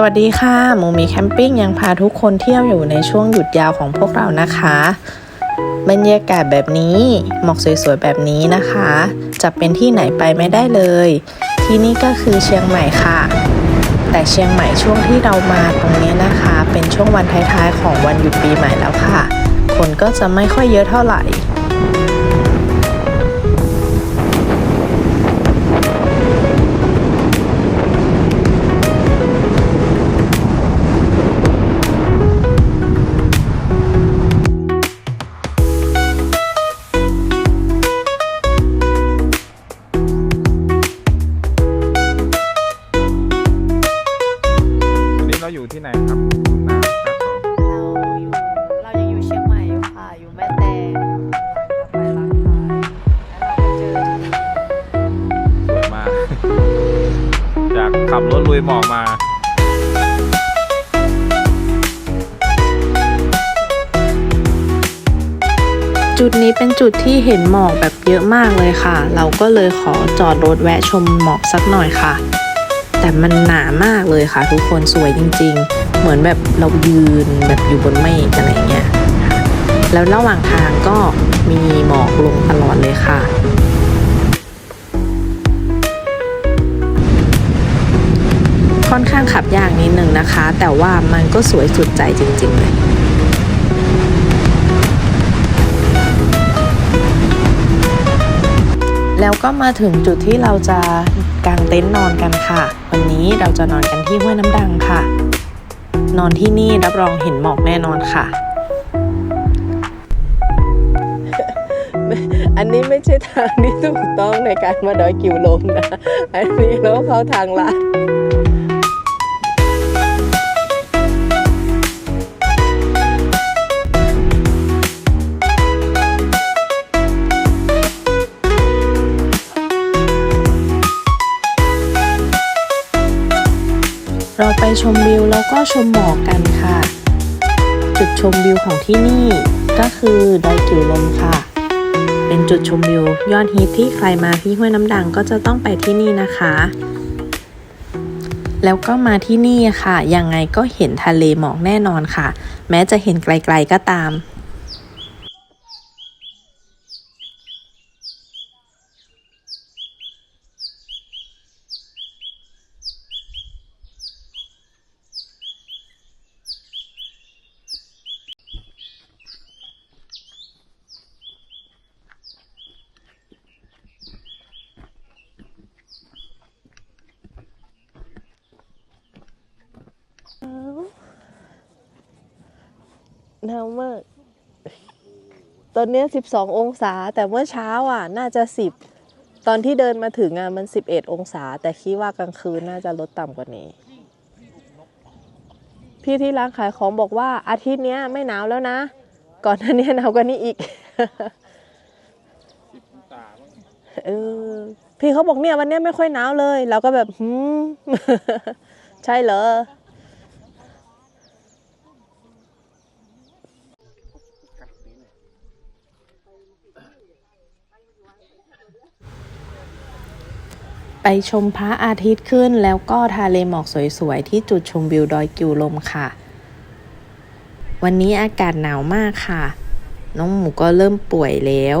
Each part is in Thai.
สวัสดีค่ะหมูมีแคมปิ้งยังพาทุกคนเที่ยวอยู่ในช่วงหยุดยาวของพวกเรานะคะบรรยากาศแบบนี้ หมอกสวยๆแบบนี้นะคะ จะเป็นที่ไหนไปไม่ได้เลย ที่นี่ก็คือเชียงใหม่ค่ะ แต่เชียงใหม่ช่วงที่เรามาตรงนี้นะคะ เป็นช่วงวันท้ายๆ ของวันหยุดปีใหม่แล้วค่ะ คนก็จะไม่ค่อยเยอะเท่าไหร่ จุดนี้เป็นจุดที่เห็นหมอกแบบเยอะมากเลยค่ะ เราก็เลยขอจอดรถแวะชมหมอกสักหน่อยค่ะ แต่มันหนามากเลยค่ะ ทุกคนสวยจริง ๆ เหมือนแบบเรายืนแบบอยู่บนเมฆอะไรเงี้ยแล้วระหว่างทางก็มีหมอกลงตลอดเลยค่ะค่อนข้างขับยากนิดนึงนะคะ แต่ว่ามันก็สวยสุดใจจริงๆเลย แล้วก็มาถึงจุดที่เราจะกางเต็นท์นอนกันค่ะ วันนี้เราจะนอนกันที่ห้วยน้ำดังค่ะ นอนที่นี่รับรองเห็นหมอกแน่นอนค่ะ อันนี้ไม่ใช่ทางที่ถูกต้องในการมาดอยกิวลมนะ อันนี้เราเข้าทางลัด ชมวิวแล้วก็ชมหมอกกันค่ะ จุดชมวิวของที่นี่ก็คือดอยกิวลมค่ะ เป็นจุดชมวิวยอดฮิตที่ใครมาที่ห้วยน้ำดังก็จะต้องไปที่นี่นะคะ แล้วก็มาที่นี่ค่ะ ยังไงก็เห็นทะเลหมอกแน่นอนค่ะ แม้จะเห็นไกลๆก็ตาม หนาวมาก ตอนนี้สิบสององศา แต่เมื่อเช้าอะ น่าจะสิบตอนที่เดินมาถึงอะมันสิบเอ็ดองศา แต่คิดว่ากลางคืนน่าจะลดต่ำกว่านี้ พี่ที่ร้านขายของบอกว่าอาทิตย์นี้ไม่หนาวแล้วนะ ก่อนหน้านี้หนาวกว่านี้อีกเออพี่เขาบอกเนี่ยวันนี้ไม่ค่อยหนาวเลย เราก็แบบหืมใช่เหรอ ไปชมพระอาทิตย์ขึ้น แล้วก็ทะเลหมอกสวยๆ ที่จุดชมวิวดอยกิวลมค่ะ วันนี้อากาศหนาวมากค่ะ น้องหมูก็เริ่มป่วยแล้ว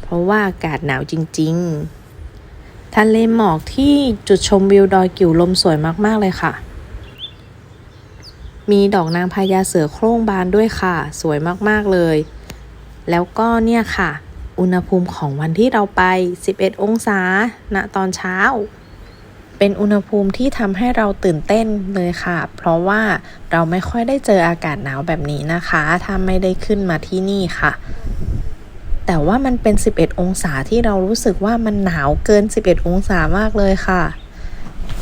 เพราะว่าอากาศหนาวจริง ๆ ทะเลหมอกที่จุดชมวิวดอยกิวลมสวยมากๆเลยค่ะ มีดอกนางพญาเสือโคร่งบานด้วยค่ะ สวยมากๆเลย แล้วก็เนี่ยค่ะ อุณหภูมิของวันที่เราไป 11 องศา ณ ตอนเช้า เป็นอุณหภูมิที่ทำให้เราตื่นเต้นเลยค่ะ เพราะว่าเราไม่ค่อยได้เจออากาศหนาวแบบนี้นะคะ ถ้าไม่ได้ขึ้นมาที่นี่ค่ะ แต่ว่ามันเป็น 11 องศาที่เรารู้สึกว่ามันหนาวเกิน 11 องศามากเลยค่ะ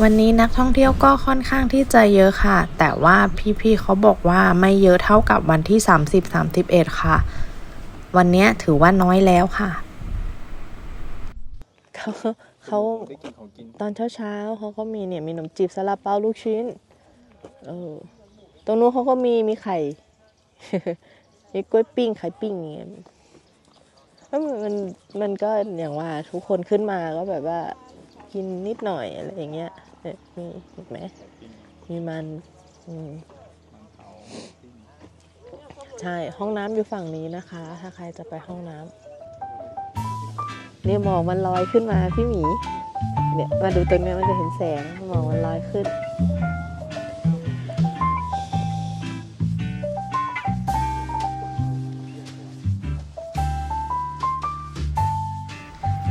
วันนี้นักท่องเที่ยวก็ค่อนข้างที่จะเยอะค่ะ แต่ว่าพี่ๆเขาบอกว่าไม่เยอะเท่ากับวันที่ 30-31 ค่ะ วันนี้ถือว่าน้อยแล้วค่ะเขาเขาตอนเช้าเช้าๆเขาก็มีเนี่ยมีขนมจีบซาลาเปาลูกชิ้นเออตรงนู้นเขาก็มีมีไข่มีกล้วยปิ้งไข่ปิ้งอย่างเงี้ยแล้วมันมันก็อย่างว่าทุกคนขึ้นมาก็แบบว่ากินนิดหน่อยอะไรอย่างเงี้ยเนี่ยมีเห็นไหมมีมันอืม ใช่ห้องน้ำอยู่ฝั่งนี้นะคะ ถ้าใครจะไปห้องน้ำเนี่ยหมอกมันลอยขึ้นมาพี่หมีเนี่ยมาดูตรงเนี้ยมันจะเห็นแสงหมอกมันลอยขึ้น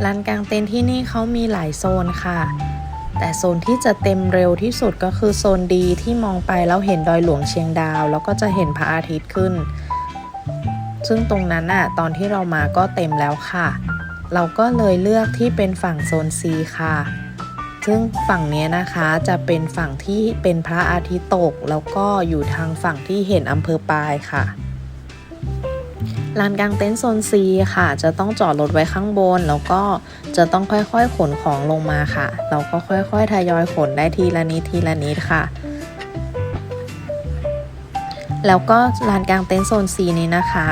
ลานกลางเต็นท์ที่นี่เขามีหลายโซนค่ะ แต่โซนที่จะเต็มเร็วที่สุดก็คือโซนดีที่มองไปแล้วเห็นดอยหลวงเชียงดาว แล้วก็จะเห็นพระอาทิตย์ขึ้น ซึ่งตรงนั้นน่ะตอนที่เรามาก็เต็มแล้วค่ะ เราก็เลยเลือกที่เป็นฝั่งโซน C ค่ะ ซึ่งฝั่งนี้นะคะจะเป็นฝั่งที่เป็นพระอาทิตย์ตก แล้วก็อยู่ทางฝั่งที่เห็นอำเภอปายค่ะ ลานกลางเต็นท์โซน C ค่ะ จะต้องจอดรถไว้ข้างบน แล้วก็จะต้องค่อยๆขนของลงมาค่ะ เราก็ค่อยๆทยอยขนได้ทีละนิดทีละนิดค่ะ แล้วก็ลานกลางเต็นท์โซน C นี้นะคะ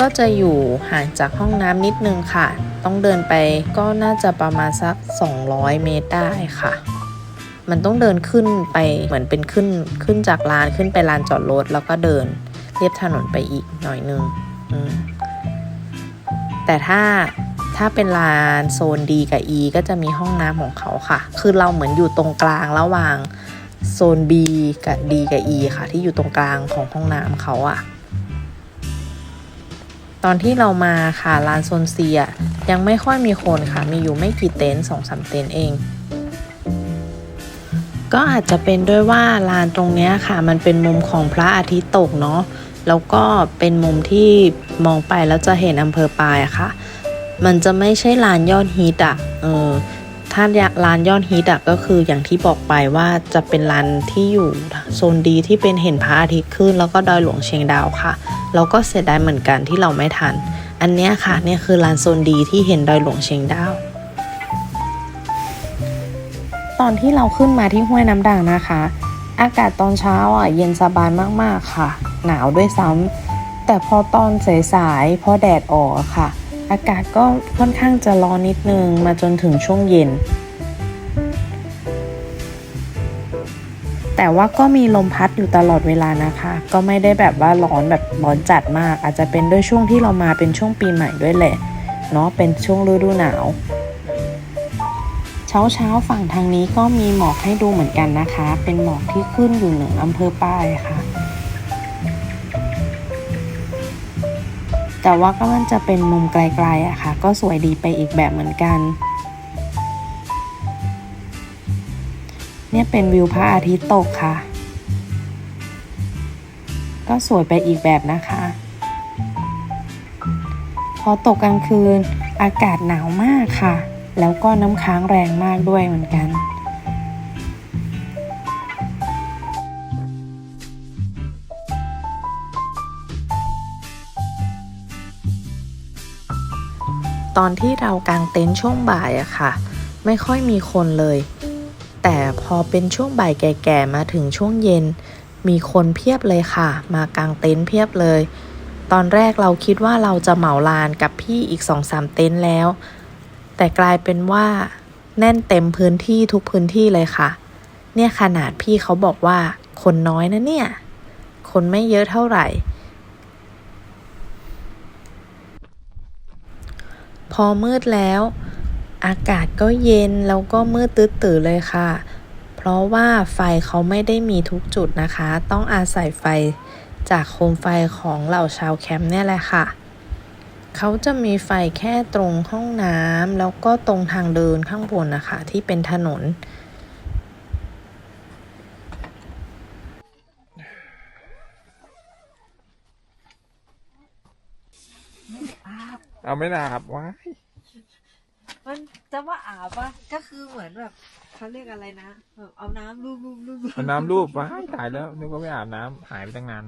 ก็จะอยู่ห่างจากห้องน้ำนิดนึงค่ะ ต้องเดินไปก็น่าจะประมาณสัก 200 เมตรได้ค่ะมันต้องเดินขึ้นไปเหมือนเป็นขึ้นขึ้นจากลานขึ้นไปลานจอดรถแล้วก็เดินเรียบถนนไปอีกหน่อยนึง แต่ถ้าถ้าเป็นลานโซน D กับ E ก็จะมีห้องน้ำของเขาค่ะ คือเราเหมือนอยู่ตรงกลางระหว่างโซน B กับ D กับ E ค่ะ ที่อยู่ตรงกลางของห้องน้ำเขาอะตอนที่เรามาค่ะลานโซน C อะยังไม่ค่อยมีคนค่ะ มีอยู่ไม่กี่เต็นท์สองสามเต็นท์เอง ก็อาจจะเป็นด้วยว่าลานตรงนี้ค่ะ มันเป็นมุมของพระอาทิตย์ตกเนาะ แล้วก็เป็นมุมที่มองไปแล้วจะเห็นอำเภอปายค่ะ มันจะไม่ใช่ลานยอดฮิตอะเออถ้าลานยอดฮิตอะก็คืออย่างที่บอกไปว่าจะเป็นลานที่อยู่โซนดีที่เป็นเห็นพระอาทิตย์ขึ้น แล้วก็ดอยหลวงเชียงดาวค่ะเราก็เสียดายเหมือนกันที่เราไม่ทัน อันนี้ค่ะเนี่ยคือลานโซนดีที่เห็นดอยหลวงเชียงดาว ตอนที่เราขึ้นมาที่ห้วยน้ำด่างนะคะ อากาศตอนเช้าอะเย็นสบายมากๆค่ะ หนาวด้วยซ้ำแต่พอตอนสายๆพอแดดออกค่ะ อากาศก็ค่อนข้างจะร้อนนิดนึงมาจนถึงช่วงเย็น แต่ว่าก็มีลมพัดอยู่ตลอดเวลานะคะ ก็ไม่ได้แบบว่าร้อนแบบร้อนจัดมาก อาจจะเป็นด้วยช่วงที่เรามาเป็นช่วงปีใหม่ด้วยแหละเนาะเป็นช่วงฤดูหนาวเช้าเช้าๆฝั่งทางนี้ก็มีหมอกให้ดูเหมือนกันนะคะ เป็นหมอกที่ขึ้นอยู่เหนืออำเภอป้ายค่ะ แต่ว่าก็มันจะเป็นมุมไกลๆอะค่ะ ก็สวยดีไปอีกแบบเหมือนกัน เนี่ยเป็นวิวพระอาทิตย์ตกค่ะ ก็สวยไปอีกแบบนะคะ พอตกกลางคืนอากาศหนาวมากค่ะ แล้วก็น้ำค้างแรงมากด้วยเหมือนกัน ตอนที่เรากางเต็นท์ช่วงบ่ายอะค่ะ ไม่ค่อยมีคนเลย แต่พอเป็นช่วงบ่ายแก่ๆมาถึงช่วงเย็น มีคนเพียบเลยค่ะ มากางเต็นท์เพียบเลย ตอนแรกเราคิดว่าเราจะเหมาลานกับพี่อีกสองสามเต็นท์แล้ว แต่กลายเป็นว่า แน่นเต็มพื้นที่ทุกพื้นที่เลยค่ะ เนี่ยขนาดพี่เขาบอกว่า คนน้อยนะเนี่ย คนไม่เยอะเท่าไหร่ พอมืดแล้ว อากาศก็เย็นแล้วก็มืดตื้อๆเลยค่ะ เพราะว่าไฟเขาไม่ได้มีทุกจุดนะคะ ต้องอาศัยไฟจากโคมไฟของเหล่าชาวแคมป์เนี่ยแหละค่ะ เขาจะมีไฟแค่ตรงห้องน้ำแล้วก็ตรงทางเดินข้างบนนะคะ ที่เป็นถนน เอาไม่นาบว้ายมันจะว่าอาบปะก็คือเหมือนแบบเขาเรียกอะไรนะแบบเอาน้ำลูบลูบลูบเอาน้ำรูปว้ายตายแล้วนึกว่าไม่อาบน้ำหายไปตั้งนาน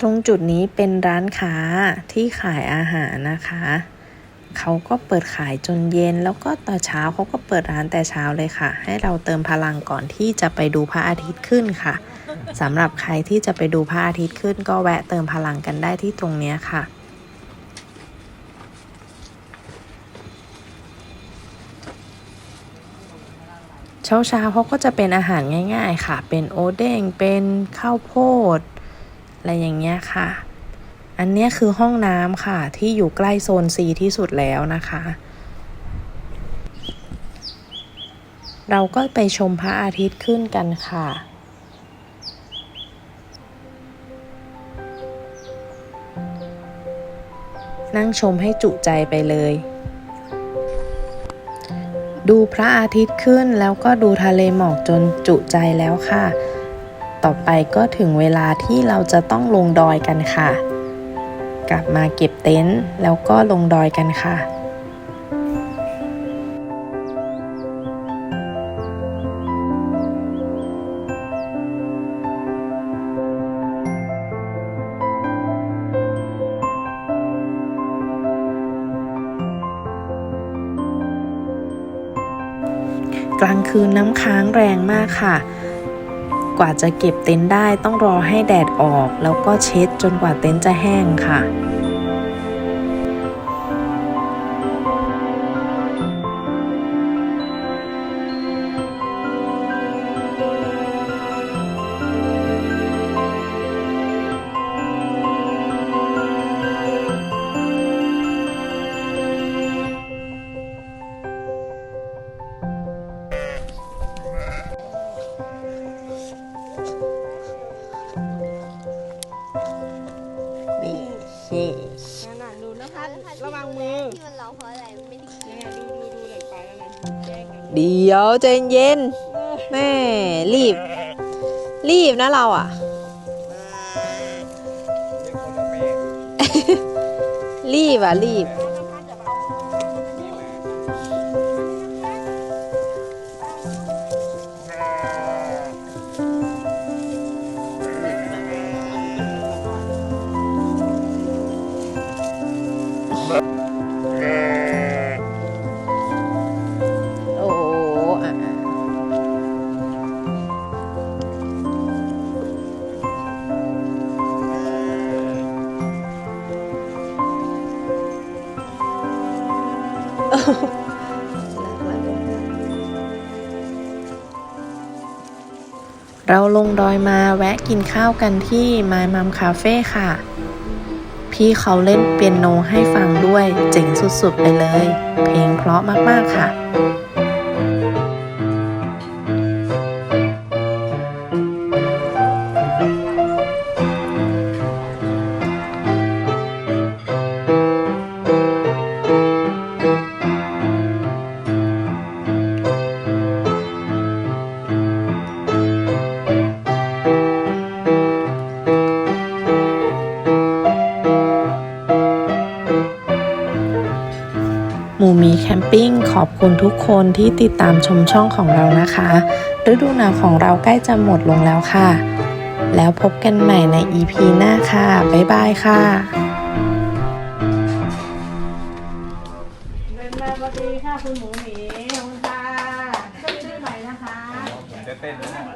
ตรงจุดนี้เป็นร้านค้าที่ขายอาหารนะคะ เขาก็เปิดขายจนเย็น แล้วก็ต่อเช้าเขาก็เปิดร้านแต่เช้าเลยค่ะ ให้เราเติมพลังก่อนที่จะไปดูพระอาทิตย์ขึ้นค่ะสำหรับใครที่จะไปดูพระอาทิตย์ขึ้น ก็แวะเติมพลังกันได้ที่ตรงนี้ค่ะเช้าๆเขาก็จะเป็นอาหารง่าย ๆ ค่ะ เป็นโอเด้ง เป็นข้าวโพด อะไรอย่างเงี้ยค่ะ อันเนี้ยคือห้องน้ำค่ะ ที่อยู่ใกล้โซน C ที่สุดแล้วนะคะ เราก็ไปชมพระอาทิตย์ขึ้นกันค่ะนั่งชมให้จุใจไปเลย ดูพระอาทิตย์ขึ้นแล้วก็ดูทะเลหมอกจนจุใจแล้วค่ะ ต่อไปก็ถึงเวลาที่เราจะต้องลงดอยกันค่ะ กลับมาเก็บเต็นท์แล้วก็ลงดอยกันค่ะกลางคืนน้ำค้างแรงมากค่ะ กว่าจะเก็บเต็นท์ได้ต้องรอให้แดดออก แล้วก็เช็ดจนกว่าเต็นท์จะแห้งค่ะ ใจเย็นแม่รีบ รีบนะเราอะ รีบอะ รีบ เราลงดอยมาแวะกินข้าวกันที่ไมมัมคาเฟ่ค่ะ พี่เขาเล่นเปียโนให้ฟังด้วยเจ๋งสุดๆไปเลย เพลงเพราะมากๆค่ะีแคมปิ้งขอบคุณทุกคนที่ติดตามชมช่องของเรานะคะ ฤดูหนาวของเราใกล้จะหมดลงแล้วค่ะ แล้วพบกันใหม่ใน EP หน้าค่ะ บ๊ายบายค่ะเป็นไรสวัสดีค่ะคุณหมูหมีขอบคุณค่ะช่วยด้วยหน่นะคะจะเต้นนะ